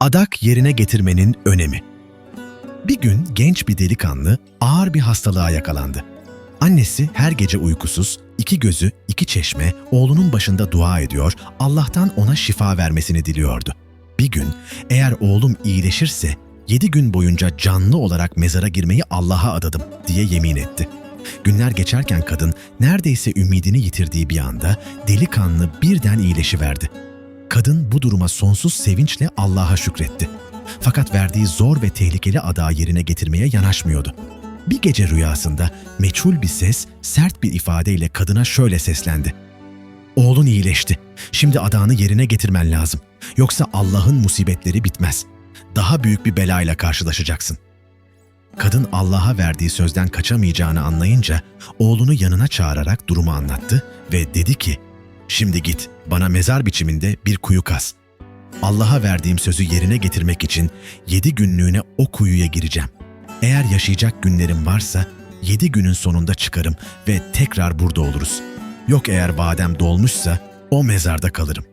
Adak yerine getirmenin önemi. Bir gün genç bir delikanlı ağır bir hastalığa yakalandı. Annesi her gece uykusuz, iki gözü, iki çeşme oğlunun başında dua ediyor, Allah'tan ona şifa vermesini diliyordu. Bir gün eğer oğlum iyileşirse yedi gün boyunca canlı olarak mezara girmeyi Allah'a adadım diye yemin etti. Günler geçerken kadın neredeyse ümidini yitirdiği bir anda delikanlı birden iyileşiverdi. Kadın bu duruma sonsuz sevinçle Allah'a şükretti. Fakat verdiği zor ve tehlikeli adağı yerine getirmeye yanaşmıyordu. Bir gece rüyasında meçhul bir ses sert bir ifadeyle kadına şöyle seslendi. Oğlun iyileşti. Şimdi adağını yerine getirmen lazım. Yoksa Allah'ın musibetleri bitmez. Daha büyük bir belayla karşılaşacaksın. Kadın Allah'a verdiği sözden kaçamayacağını anlayınca oğlunu yanına çağırarak durumu anlattı ve dedi ki, Şimdi git bana mezar biçiminde bir kuyu kaz. Allah'a verdiğim sözü yerine getirmek için yedi günlüğüne o kuyuya gireceğim. Eğer yaşayacak günlerim varsa yedi günün sonunda çıkarım ve tekrar burada oluruz. Yok eğer vadem dolmuşsa o mezarda kalırım.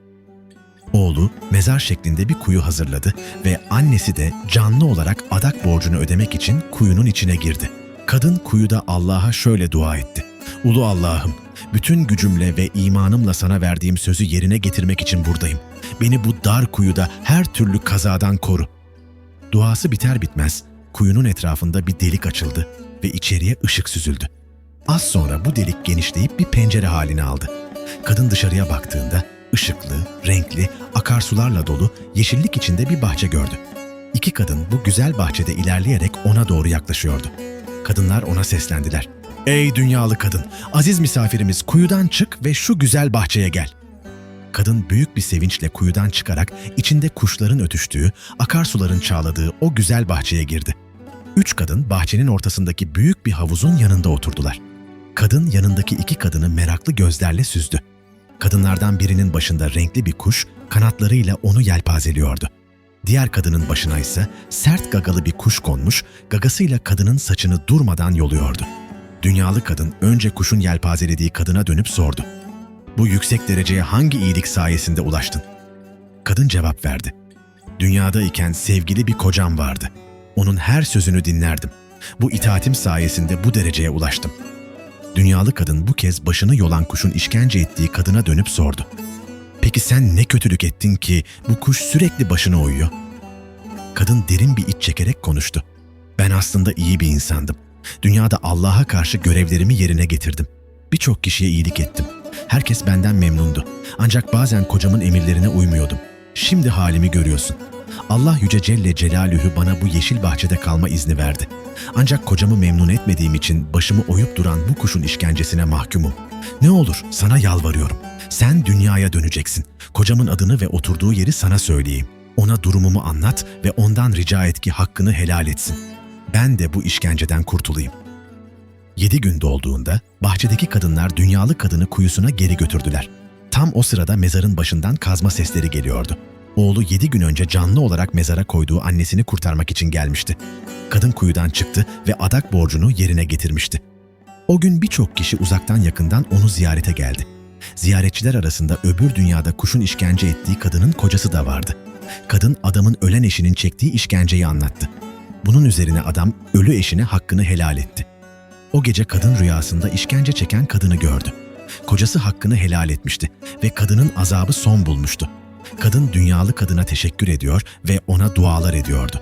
Oğlu mezar şeklinde bir kuyu hazırladı ve annesi de canlı olarak adak borcunu ödemek için kuyunun içine girdi. Kadın kuyuda Allah'a şöyle dua etti. Ulu Allah'ım, bütün gücümle ve imanımla sana verdiğim sözü yerine getirmek için buradayım. Beni bu dar kuyuda her türlü kazadan koru. Duası biter bitmez kuyunun etrafında bir delik açıldı ve içeriye ışık süzüldü. Az sonra bu delik genişleyip bir pencere halini aldı. Kadın dışarıya baktığında ışıklı, renkli, akarsularla dolu yeşillik içinde bir bahçe gördü. İki kadın bu güzel bahçede ilerleyerek ona doğru yaklaşıyordu. Kadınlar ona seslendiler. Ey dünyalı kadın, aziz misafirimiz kuyudan çık ve şu güzel bahçeye gel. Kadın büyük bir sevinçle kuyudan çıkarak içinde kuşların ötüştüğü, akarsuların çağladığı o güzel bahçeye girdi. Üç kadın bahçenin ortasındaki büyük bir havuzun yanında oturdular. Kadın yanındaki iki kadını meraklı gözlerle süzdü. Kadınlardan birinin başında renkli bir kuş kanatlarıyla onu yelpazeliyordu. Diğer kadının başına ise sert gagalı bir kuş konmuş, gagasıyla kadının saçını durmadan yoluyordu. Dünyalı kadın önce kuşun yelpazelediği kadına dönüp sordu. Bu yüksek dereceye hangi iyilik sayesinde ulaştın? Kadın cevap verdi. Dünyada iken sevgili bir kocam vardı. Onun her sözünü dinlerdim. Bu itaatim sayesinde bu dereceye ulaştım. Dünyalı kadın bu kez başını yolan kuşun işkence ettiği kadına dönüp sordu. Peki sen ne kötülük ettin ki bu kuş sürekli başına uyuyor? Kadın derin bir iç çekerek konuştu. Ben aslında iyi bir insandım. Dünyada Allah'a karşı görevlerimi yerine getirdim. Birçok kişiye iyilik ettim. Herkes benden memnundu. Ancak bazen kocamın emirlerine uymuyordum. Şimdi halimi görüyorsun. Allah Yüce Celle Celaluhu bana bu yeşil bahçede kalma izni verdi. Ancak kocamı memnun etmediğim için başımı oyup duran bu kuşun işkencesine mahkumum. Ne olur sana yalvarıyorum. Sen dünyaya döneceksin. Kocamın adını ve oturduğu yeri sana söyleyeyim. Ona durumumu anlat ve ondan rica et ki hakkını helal etsin. Ben de bu işkenceden kurtulayım. Yedi gün dolduğunda bahçedeki kadınlar dünyalı kadını kuyusuna geri götürdüler. Tam o sırada mezarın başından kazma sesleri geliyordu. Oğlu yedi gün önce canlı olarak mezara koyduğu annesini kurtarmak için gelmişti. Kadın kuyudan çıktı ve adak borcunu yerine getirmişti. O gün birçok kişi uzaktan yakından onu ziyarete geldi. Ziyaretçiler arasında öbür dünyada kuşun işkence ettiği kadının kocası da vardı. Kadın adamın ölen eşinin çektiği işkenceyi anlattı. Bunun üzerine adam ölü eşine hakkını helal etti. O gece kadın rüyasında işkence çeken kadını gördü. Kocası hakkını helal etmişti ve kadının azabı son bulmuştu. Kadın dünyalı kadına teşekkür ediyor ve ona dualar ediyordu.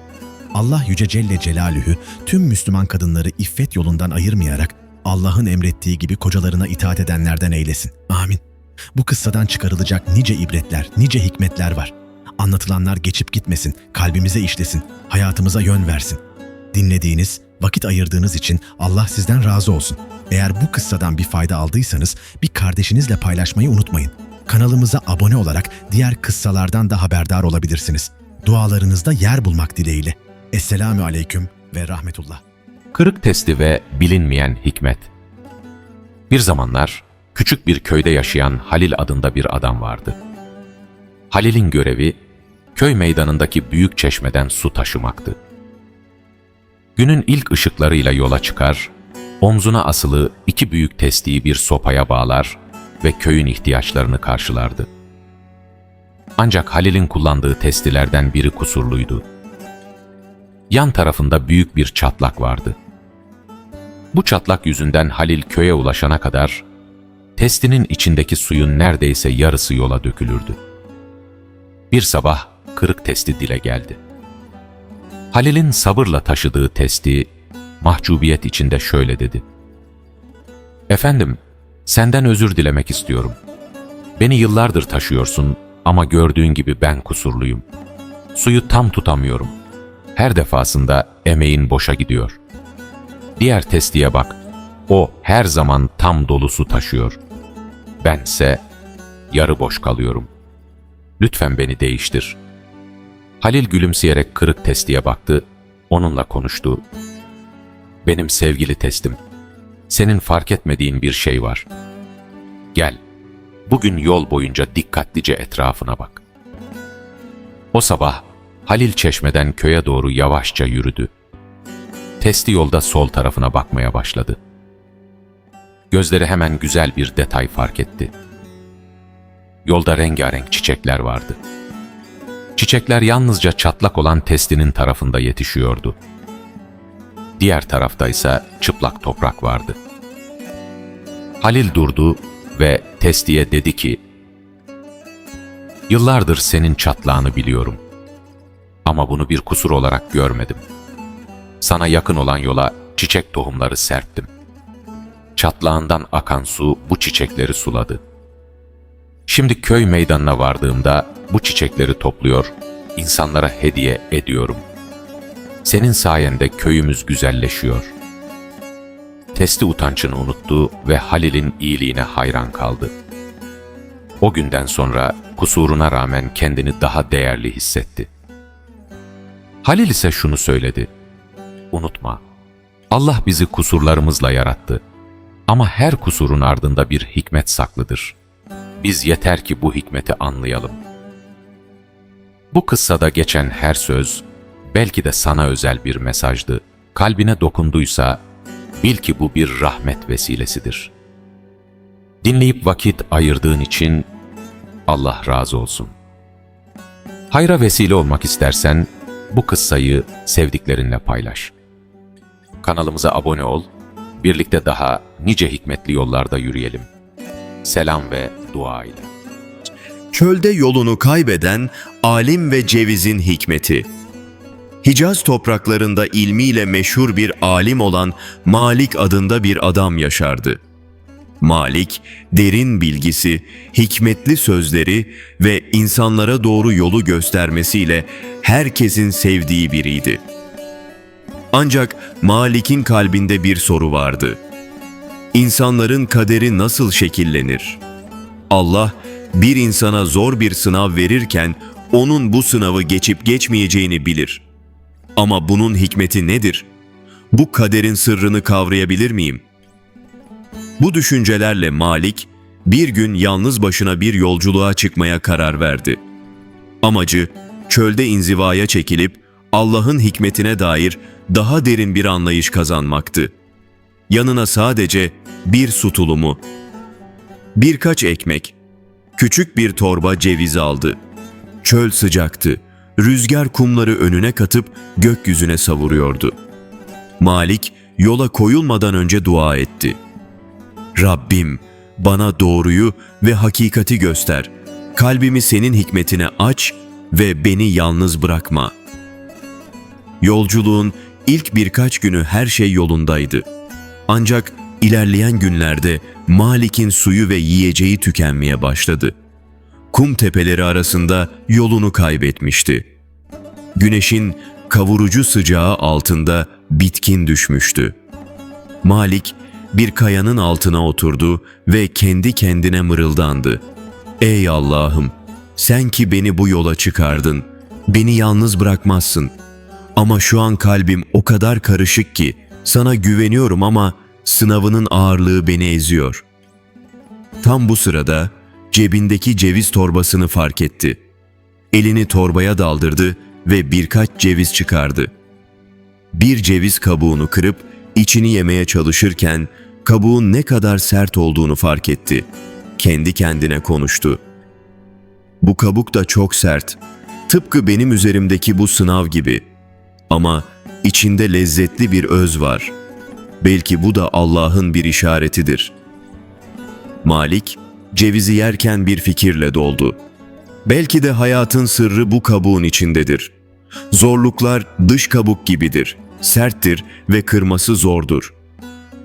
Allah Yüce Celle Celaluhu tüm Müslüman kadınları iffet yolundan ayırmayarak Allah'ın emrettiği gibi kocalarına itaat edenlerden eylesin. Amin. Bu kıssadan çıkarılacak nice ibretler, nice hikmetler var. Anlatılanlar geçip gitmesin, kalbimize işlesin, hayatımıza yön versin. Dinlediğiniz, vakit ayırdığınız için Allah sizden razı olsun. Eğer bu kıssadan bir fayda aldıysanız bir kardeşinizle paylaşmayı unutmayın. Kanalımıza abone olarak diğer kıssalardan da haberdar olabilirsiniz. Dualarınızda yer bulmak dileğiyle. Esselami aleyküm ve rahmetullah. Kırık testi ve bilinmeyen hikmet. Bir zamanlar küçük bir köyde yaşayan Halil adında bir adam vardı. Halil'in görevi köy meydanındaki büyük çeşmeden su taşımaktı. Günün ilk ışıklarıyla yola çıkar, omzuna asılı iki büyük testiyi bir sopaya bağlar ve köyün ihtiyaçlarını karşılardı. Ancak Halil'in kullandığı testilerden biri kusurluydu. Yan tarafında büyük bir çatlak vardı. Bu çatlak yüzünden Halil köye ulaşana kadar testinin içindeki suyun neredeyse yarısı yola dökülürdü. Bir sabah kırık testi dile geldi. Halil'in sabırla taşıdığı testi mahcubiyet içinde şöyle dedi. Efendim, senden özür dilemek istiyorum. Beni yıllardır taşıyorsun ama gördüğün gibi ben kusurluyum. Suyu tam tutamıyorum. Her defasında emeğin boşa gidiyor. Diğer testiye bak. O her zaman tam dolu su taşıyor. Bense yarı boş kalıyorum. Lütfen beni değiştir. Halil gülümseyerek kırık testiye baktı, onunla konuştu. Benim sevgili testim, senin fark etmediğin bir şey var. Gel, bugün yol boyunca dikkatlice etrafına bak. O sabah Halil çeşmeden köye doğru yavaşça yürüdü. Testi yolda sol tarafına bakmaya başladı. Gözleri hemen güzel bir detay fark etti. Yolda rengarenk çiçekler vardı. Çiçekler yalnızca çatlak olan testinin tarafında yetişiyordu. Diğer tarafta ise çıplak toprak vardı. Halil durdu ve testiye dedi ki, Yıllardır senin çatlağını biliyorum. Ama bunu bir kusur olarak görmedim. Sana yakın olan yola çiçek tohumları serptim. Çatlağından akan su bu çiçekleri suladı. Şimdi köy meydanına vardığımda bu çiçekleri topluyor, insanlara hediye ediyorum. Senin sayende köyümüz güzelleşiyor. Testi utançını unuttu ve Halil'in iyiliğine hayran kaldı. O günden sonra kusuruna rağmen kendini daha değerli hissetti. Halil ise şunu söyledi. Unutma, Allah bizi kusurlarımızla yarattı. Ama her kusurun ardında bir hikmet saklıdır. Biz yeter ki bu hikmeti anlayalım. Bu kıssada geçen her söz, belki de sana özel bir mesajdı. Kalbine dokunduysa, bil ki bu bir rahmet vesilesidir. Dinleyip vakit ayırdığın için Allah razı olsun. Hayra vesile olmak istersen, bu kıssayı sevdiklerinle paylaş. Kanalımıza abone ol, birlikte daha nice hikmetli yollarda yürüyelim. Selam ve dua ile. Çölde yolunu kaybeden alim ve cevizin hikmeti. Hicaz topraklarında ilmiyle meşhur bir alim olan Malik adında bir adam yaşardı. Malik, derin bilgisi, hikmetli sözleri ve insanlara doğru yolu göstermesiyle herkesin sevdiği biriydi. Ancak Malik'in kalbinde bir soru vardı. İnsanların kaderi nasıl şekillenir? Allah bir insana zor bir sınav verirken onun bu sınavı geçip geçmeyeceğini bilir. Ama bunun hikmeti nedir? Bu kaderin sırrını kavrayabilir miyim? Bu düşüncelerle Malik bir gün yalnız başına bir yolculuğa çıkmaya karar verdi. Amacı çölde inzivaya çekilip Allah'ın hikmetine dair daha derin bir anlayış kazanmaktı. Yanına sadece bir su tulumu, birkaç ekmek, küçük bir torba ceviz aldı. Çöl sıcaktı. Rüzgar kumları önüne katıp gökyüzüne savuruyordu. Malik yola koyulmadan önce dua etti. Rabbim bana doğruyu ve hakikati göster. Kalbimi senin hikmetine aç ve beni yalnız bırakma. Yolculuğun ilk birkaç günü her şey yolundaydı. Ancak ilerleyen günlerde Malik'in suyu ve yiyeceği tükenmeye başladı. Kum tepeleri arasında yolunu kaybetmişti. Güneşin kavurucu sıcağı altında bitkin düşmüştü. Malik bir kayanın altına oturdu ve kendi kendine mırıldandı. Ey Allah'ım! Sen ki beni bu yola çıkardın. Beni yalnız bırakmazsın. Ama şu an kalbim o kadar karışık ki sana güveniyorum ama sınavının ağırlığı beni eziyor. Tam bu sırada cebindeki ceviz torbasını fark etti. Elini torbaya daldırdı ve birkaç ceviz çıkardı. Bir ceviz kabuğunu kırıp içini yemeye çalışırken kabuğun ne kadar sert olduğunu fark etti. Kendi kendine konuştu. Bu kabuk da çok sert. Tıpkı benim üzerimdeki bu sınav gibi. Ama içinde lezzetli bir öz var. Belki bu da Allah'ın bir işaretidir. Malik, cevizi yerken bir fikirle doldu. Belki de hayatın sırrı bu kabuğun içindedir. Zorluklar dış kabuk gibidir, serttir ve kırması zordur.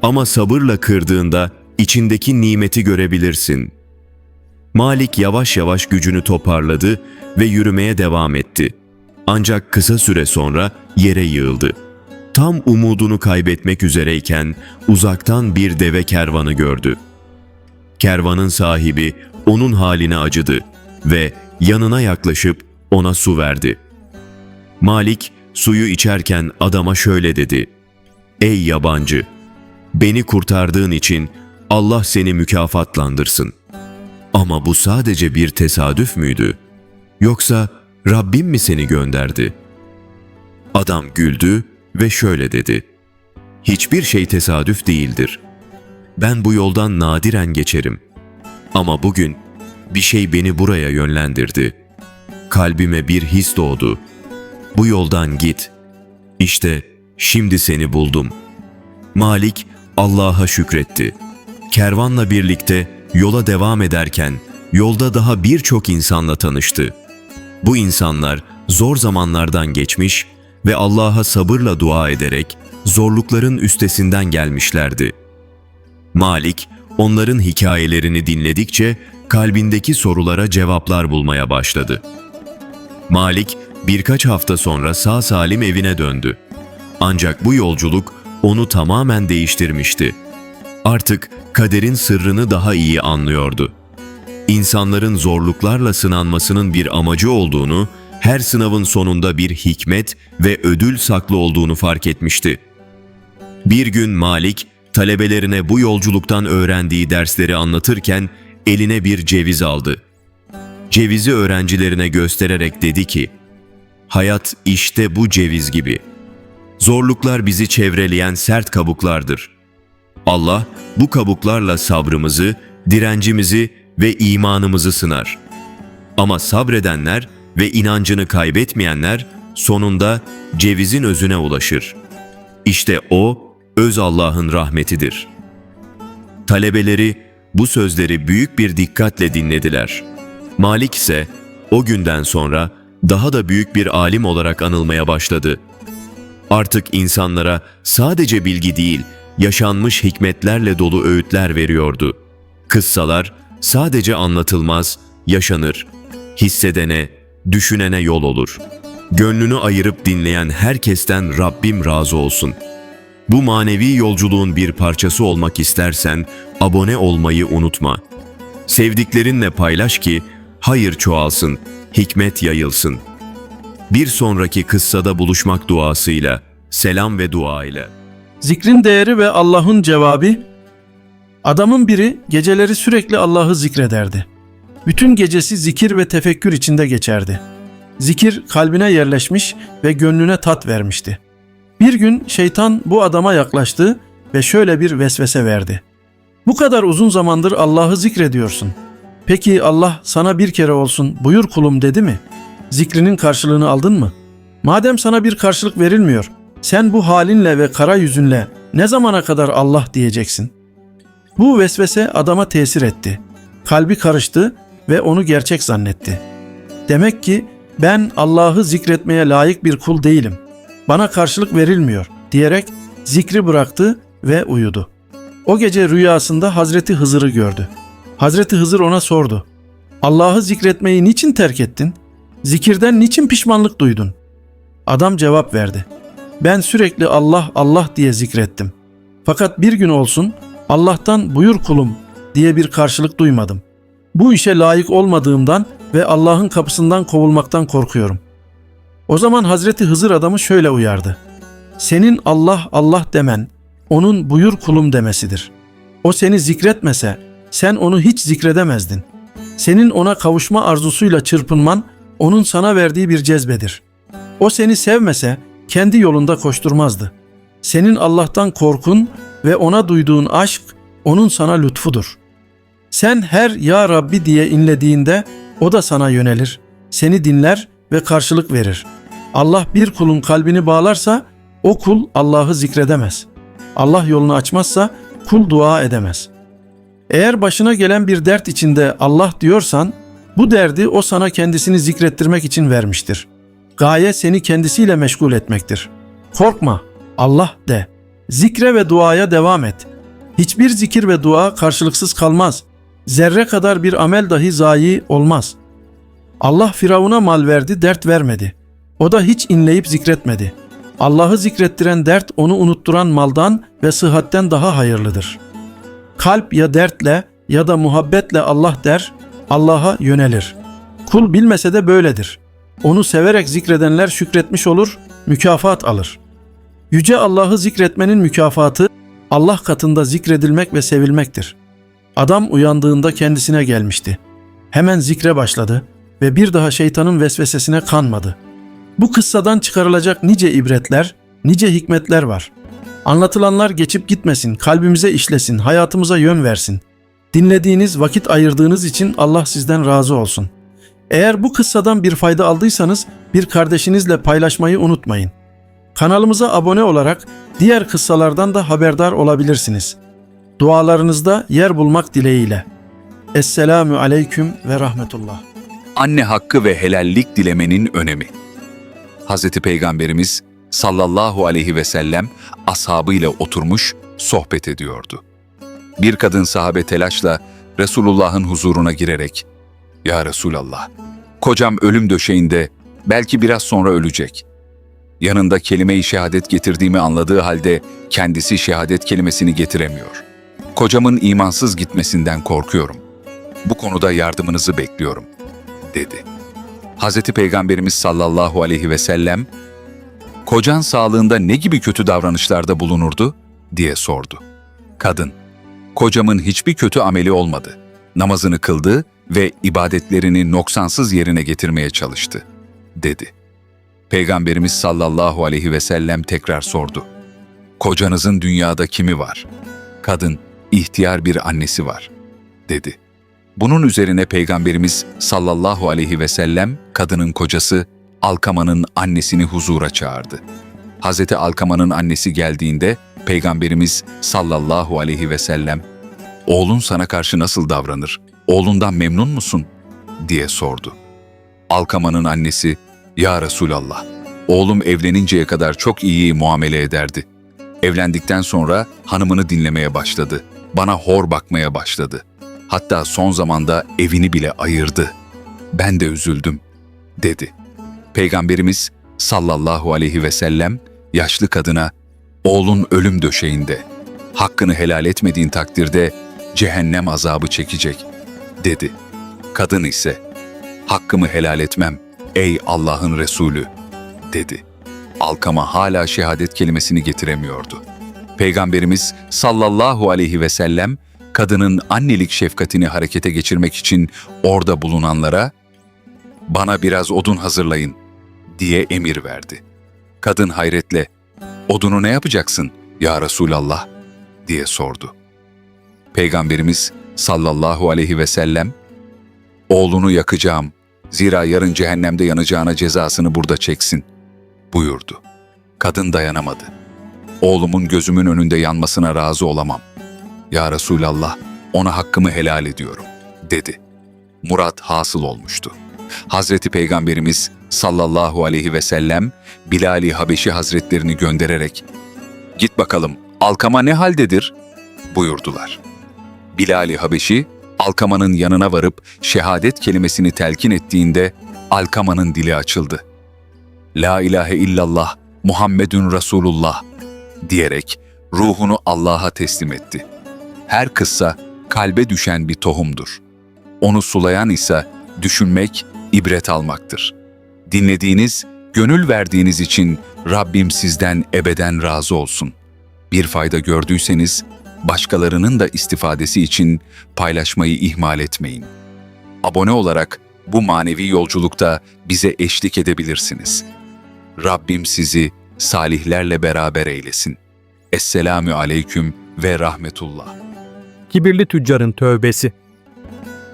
Ama sabırla kırdığında içindeki nimeti görebilirsin. Malik yavaş yavaş gücünü toparladı ve yürümeye devam etti. Ancak kısa süre sonra yere yığıldı. Tam umudunu kaybetmek üzereyken uzaktan bir deve kervanı gördü. Kervanın sahibi onun haline acıdı ve yanına yaklaşıp ona su verdi. Malik suyu içerken adama şöyle dedi. Ey yabancı! Beni kurtardığın için Allah seni mükafatlandırsın. Ama bu sadece bir tesadüf müydü? Yoksa Rabbim mi seni gönderdi? Adam güldü ve şöyle dedi. Hiçbir şey tesadüf değildir. Ben bu yoldan nadiren geçerim. Ama bugün bir şey beni buraya yönlendirdi. Kalbime bir his doğdu. Bu yoldan git. İşte şimdi seni buldum. Malik Allah'a şükretti. Kervanla birlikte yola devam ederken yolda daha birçok insanla tanıştı. Bu insanlar zor zamanlardan geçmiş ve Allah'a sabırla dua ederek zorlukların üstesinden gelmişlerdi. Malik onların hikayelerini dinledikçe kalbindeki sorulara cevaplar bulmaya başladı. Malik birkaç hafta sonra sağ salim evine döndü. Ancak bu yolculuk onu tamamen değiştirmişti. Artık kaderin sırrını daha iyi anlıyordu. İnsanların zorluklarla sınanmasının bir amacı olduğunu, her sınavın sonunda bir hikmet ve ödül saklı olduğunu fark etmişti. Bir gün Malik, talebelerine bu yolculuktan öğrendiği dersleri anlatırken eline bir ceviz aldı. Cevizi öğrencilerine göstererek dedi ki, Hayat işte bu ceviz gibi. Zorluklar bizi çevreleyen sert kabuklardır. Allah bu kabuklarla sabrımızı, direncimizi ve imanımızı sınar. Ama sabredenler ve inancını kaybetmeyenler sonunda cevizin özüne ulaşır. İşte o öz Allah'ın rahmetidir. Talebeleri bu sözleri büyük bir dikkatle dinlediler. Malik ise o günden sonra daha da büyük bir alim olarak anılmaya başladı. Artık insanlara sadece bilgi değil, yaşanmış hikmetlerle dolu öğütler veriyordu. Kıssalar sadece anlatılmaz, yaşanır. Hissedene, düşünene yol olur. Gönlünü ayırıp dinleyen herkesten Rabbim razı olsun. Bu manevi yolculuğun bir parçası olmak istersen abone olmayı unutma. Sevdiklerinle paylaş ki hayır çoğalsın, hikmet yayılsın. Bir sonraki kıssada buluşmak duasıyla, selam ve dua ile. Zikrin değeri ve Allah'ın cevabı Adamın biri geceleri sürekli Allah'ı zikrederdi. Bütün gecesi zikir ve tefekkür içinde geçerdi. Zikir kalbine yerleşmiş ve gönlüne tat vermişti. Bir gün şeytan bu adama yaklaştı ve şöyle bir vesvese verdi. Bu kadar uzun zamandır Allah'ı zikrediyorsun. Peki Allah sana bir kere olsun buyur kulum dedi mi? Zikrinin karşılığını aldın mı? Madem sana bir karşılık verilmiyor, sen bu halinle ve kara yüzünle ne zamana kadar Allah diyeceksin? Bu vesvese adama tesir etti. Kalbi karıştı ve onu gerçek zannetti. Demek ki ben Allah'ı zikretmeye layık bir kul değilim. Bana karşılık verilmiyor diyerek zikri bıraktı ve uyudu. O gece rüyasında Hazreti Hızır'ı gördü. Hazreti Hızır ona sordu. Allah'ı zikretmeyi niçin terk ettin? Zikirden niçin pişmanlık duydun? Adam cevap verdi. Ben sürekli Allah Allah diye zikrettim. Fakat bir gün olsun Allah'tan buyur kulum diye bir karşılık duymadım. Bu işe layık olmadığımdan ve Allah'ın kapısından kovulmaktan korkuyorum. O zaman Hazreti Hızır adamı şöyle uyardı. Senin Allah Allah demen, onun buyur kulum demesidir. O seni zikretmese, sen onu hiç zikredemezdin. Senin ona kavuşma arzusuyla çırpınman, onun sana verdiği bir cezbedir. O seni sevmese, kendi yolunda koşturmazdı. Senin Allah'tan korkun ve ona duyduğun aşk onun sana lütfudur. Sen her Ya Rabbi diye inlediğinde O da sana yönelir, seni dinler ve karşılık verir. Allah bir kulun kalbini bağlarsa o kul Allah'ı zikredemez. Allah yolunu açmazsa kul dua edemez. Eğer başına gelen bir dert içinde Allah diyorsan, bu derdi o sana kendisini zikrettirmek için vermiştir. Gaye seni kendisiyle meşgul etmektir. Korkma, Allah de. Zikre ve duaya devam et. Hiçbir zikir ve dua karşılıksız kalmaz. Zerre kadar bir amel dahi zayi olmaz. Allah Firavun'a mal verdi, dert vermedi. O da hiç inleyip zikretmedi. Allah'ı zikrettiren dert onu unutturan maldan ve sıhhatten daha hayırlıdır. Kalp ya dertle ya da muhabbetle Allah der, Allah'a yönelir. Kul bilmese de böyledir. Onu severek zikredenler şükretmiş olur, mükafat alır. Yüce Allah'ı zikretmenin mükafatı Allah katında zikredilmek ve sevilmektir. Adam uyandığında kendisine gelmişti. Hemen zikre başladı ve bir daha şeytanın vesvesesine kanmadı. Bu kıssadan çıkarılacak nice ibretler, nice hikmetler var. Anlatılanlar geçip gitmesin, kalbimize işlesin, hayatımıza yön versin. Dinlediğiniz, vakit ayırdığınız için Allah sizden razı olsun. Eğer bu kıssadan bir fayda aldıysanız bir kardeşinizle paylaşmayı unutmayın. Kanalımıza abone olarak diğer kıssalardan da haberdar olabilirsiniz. Dualarınızda yer bulmak dileğiyle. Esselamü aleyküm ve rahmetullah. anne hakkı ve helallik dilemenin önemi. Hz. Peygamberimiz sallallahu aleyhi ve sellem ashabıyla oturmuş sohbet ediyordu. Bir kadın sahabe telaşla Resulullah'ın huzuruna girerek ''Ya Resulallah, kocam ölüm döşeğinde, belki biraz sonra ölecek. Yanında kelime-i şehadet getirdiğimi anladığı halde kendisi şehadet kelimesini getiremiyor. Kocamın imansız gitmesinden korkuyorum. Bu konuda yardımınızı bekliyorum.'' dedi. Hz. Peygamberimiz sallallahu aleyhi ve sellem, kocan sağlığında ne gibi kötü davranışlarda bulunurdu diye sordu. Kadın, kocamın hiçbir kötü ameli olmadı. Namazını kıldı ve ibadetlerini noksansız yerine getirmeye çalıştı, dedi. Peygamberimiz sallallahu aleyhi ve sellem tekrar sordu. Kocanızın dünyada kimi var? Kadın, ihtiyar bir annesi var, dedi. Bunun üzerine Peygamberimiz sallallahu aleyhi ve sellem kadının kocası Alkama'nın annesini huzura çağırdı. Hazreti Alkama'nın annesi geldiğinde Peygamberimiz sallallahu aleyhi ve sellem "Oğlun sana karşı nasıl davranır? Oğlundan memnun musun?" diye sordu. Alkama'nın annesi "Ya Resulallah, oğlum evleninceye kadar çok iyi muamele ederdi. Evlendikten sonra hanımını dinlemeye başladı. Bana hor bakmaya başladı. Hatta son zamanda evini bile ayırdı. Ben de üzüldüm, dedi. Peygamberimiz sallallahu aleyhi ve sellem yaşlı kadına, oğlun ölüm döşeğinde, hakkını helal etmediğin takdirde cehennem azabı çekecek, dedi. Kadın ise, hakkımı helal etmem ey Allah'ın Resulü, dedi. Alkama hala şehadet kelimesini getiremiyordu. Peygamberimiz sallallahu aleyhi ve sellem kadının annelik şefkatini harekete geçirmek için orada bulunanlara "Bana biraz odun hazırlayın." diye emir verdi. Kadın hayretle "Odunu ne yapacaksın ya Resulallah?" diye sordu. Peygamberimiz sallallahu aleyhi ve sellem "Oğlunu yakacağım. Zira yarın cehennemde yanacağına cezasını burada çeksin." buyurdu. Kadın dayanamadı. Oğlumun gözümün önünde yanmasına razı olamam. Ya Resulallah, ona hakkımı helal ediyorum, dedi. Murat hasıl olmuştu. Hazreti Peygamberimiz sallallahu aleyhi ve sellem Bilal-i Habeşi Hazretlerini göndererek "Git bakalım, Alkama ne haldedir?" buyurdular. Bilal-i Habeşi Alkama'nın yanına varıp şehadet kelimesini telkin ettiğinde Alkama'nın dili açıldı. La ilahe illallah Muhammedun Resulullah diyerek ruhunu Allah'a teslim etti. Her kıssa kalbe düşen bir tohumdur. Onu sulayan ise düşünmek, ibret almaktır. Dinlediğiniz, gönül verdiğiniz için Rabbim sizden ebeden razı olsun. Bir fayda gördüyseniz başkalarının da istifadesi için paylaşmayı ihmal etmeyin. Abone olarak bu manevi yolculukta bize eşlik edebilirsiniz. Rabbim sizi salihlerle beraber eylesin. Esselamü aleyküm ve rahmetullah. kibirli tüccarın tövbesi.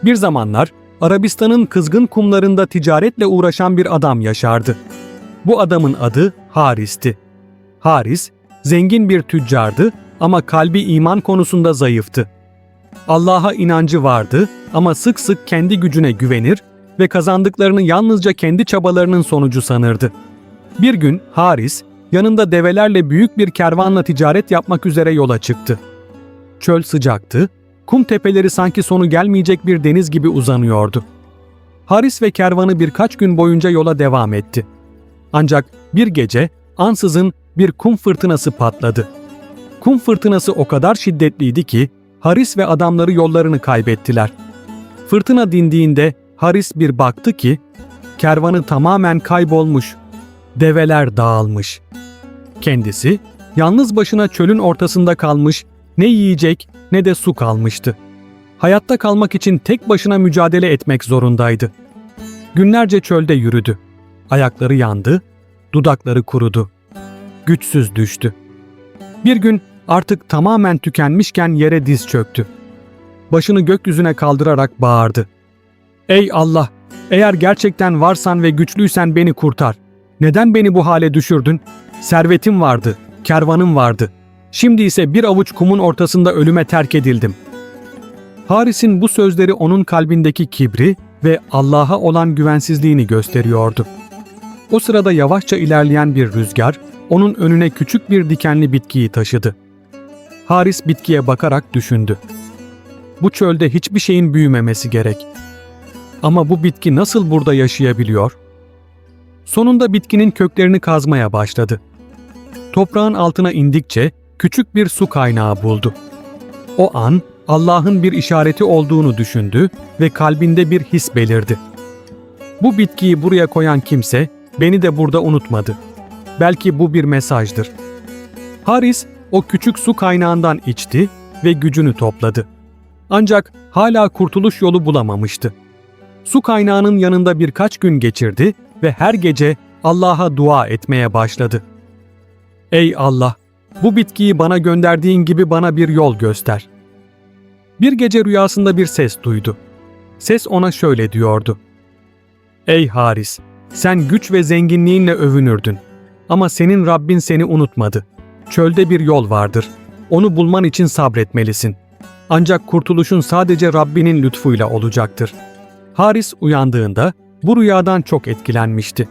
Bir zamanlar Arabistan'ın kızgın kumlarında ticaretle uğraşan bir adam yaşardı. Bu adamın adı Haris'ti. Haris, zengin bir tüccardı ama kalbi iman konusunda zayıftı. Allah'a inancı vardı ama sık sık kendi gücüne güvenir ve kazandıklarını yalnızca kendi çabalarının sonucu sanırdı. Bir gün Haris, yanında develerle büyük bir kervanla ticaret yapmak üzere yola çıktı. Çöl sıcaktı, kum tepeleri sanki sonu gelmeyecek bir deniz gibi uzanıyordu. Haris ve kervanı birkaç gün boyunca yola devam etti. Ancak bir gece ansızın bir kum fırtınası patladı. Kum fırtınası o kadar şiddetliydi ki Haris ve adamları yollarını kaybettiler. Fırtına dindiğinde Haris bir baktı ki kervanı tamamen kaybolmuş. Develer dağılmış. Kendisi yalnız başına çölün ortasında kalmış, ne yiyecek ne de su kalmıştı. Hayatta kalmak için tek başına mücadele etmek zorundaydı. Günlerce çölde yürüdü. Ayakları yandı, dudakları kurudu. Güçsüz düştü. Bir gün artık tamamen tükenmişken yere diz çöktü. Başını gökyüzüne kaldırarak bağırdı. Ey Allah! Eğer gerçekten varsan ve güçlüysen beni kurtar. Neden beni bu hale düşürdün? Servetim vardı, kervanım vardı. Şimdi ise bir avuç kumun ortasında ölüme terk edildim. Haris'in bu sözleri onun kalbindeki kibri ve Allah'a olan güvensizliğini gösteriyordu. O sırada yavaşça ilerleyen bir rüzgar onun önüne küçük bir dikenli bitkiyi taşıdı. Haris bitkiye bakarak düşündü. Bu çölde hiçbir şeyin büyümemesi gerek. Ama bu bitki nasıl burada yaşayabiliyor? Sonunda bitkinin köklerini kazmaya başladı. Toprağın altına indikçe küçük bir su kaynağı buldu. O an Allah'ın bir işareti olduğunu düşündü ve kalbinde bir his belirdi. Bu bitkiyi buraya koyan kimse beni de burada unutmadı. Belki bu bir mesajdır. Haris o küçük su kaynağından içti ve gücünü topladı. Ancak hala kurtuluş yolu bulamamıştı. Su kaynağının yanında birkaç gün geçirdi ve her gece Allah'a dua etmeye başladı. Ey Allah, bu bitkiyi bana gönderdiğin gibi bana bir yol göster. Bir gece rüyasında bir ses duydu. Ses ona şöyle diyordu. Ey Haris, sen güç ve zenginliğinle övünürdün. Ama senin Rabbin seni unutmadı. Çölde bir yol vardır. Onu bulman için sabretmelisin. Ancak kurtuluşun sadece Rabbinin lütfuyla olacaktır. Haris uyandığında bu rüyadan çok etkilenmişti.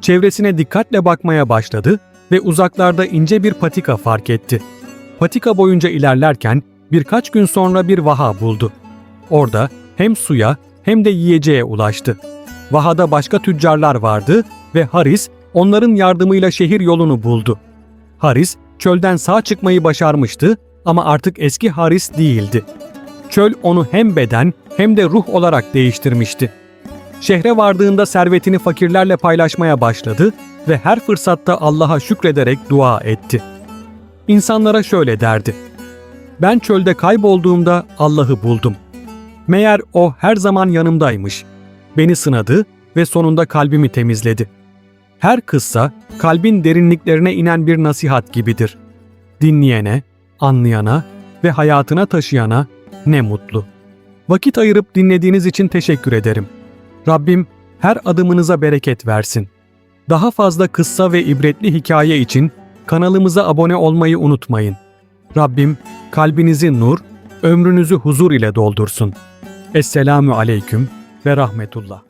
Çevresine dikkatle bakmaya başladı ve uzaklarda ince bir patika fark etti. Patika boyunca ilerlerken birkaç gün sonra bir vaha buldu. Orada hem suya hem de yiyeceğe ulaştı. Vahada başka tüccarlar vardı ve Haris onların yardımıyla şehir yolunu buldu. Haris çölden sağ çıkmayı başarmıştı ama artık eski Haris değildi. Çöl onu hem beden hem de ruh olarak değiştirmişti. Şehre vardığında servetini fakirlerle paylaşmaya başladı ve her fırsatta Allah'a şükrederek dua etti. İnsanlara şöyle derdi. Ben çölde kaybolduğumda Allah'ı buldum. Meğer o her zaman yanımdaymış. Beni sınadı ve sonunda kalbimi temizledi. Her kıssa kalbin derinliklerine inen bir nasihat gibidir. Dinleyene, anlayana ve hayatına taşıyana ne mutlu. Vakit ayırıp dinlediğiniz için teşekkür ederim. Rabbim her adımınıza bereket versin. Daha fazla kıssa ve ibretli hikaye için kanalımıza abone olmayı unutmayın. Rabbim kalbinizi nur, ömrünüzü huzur ile doldursun. Esselamu aleyküm ve rahmetullah.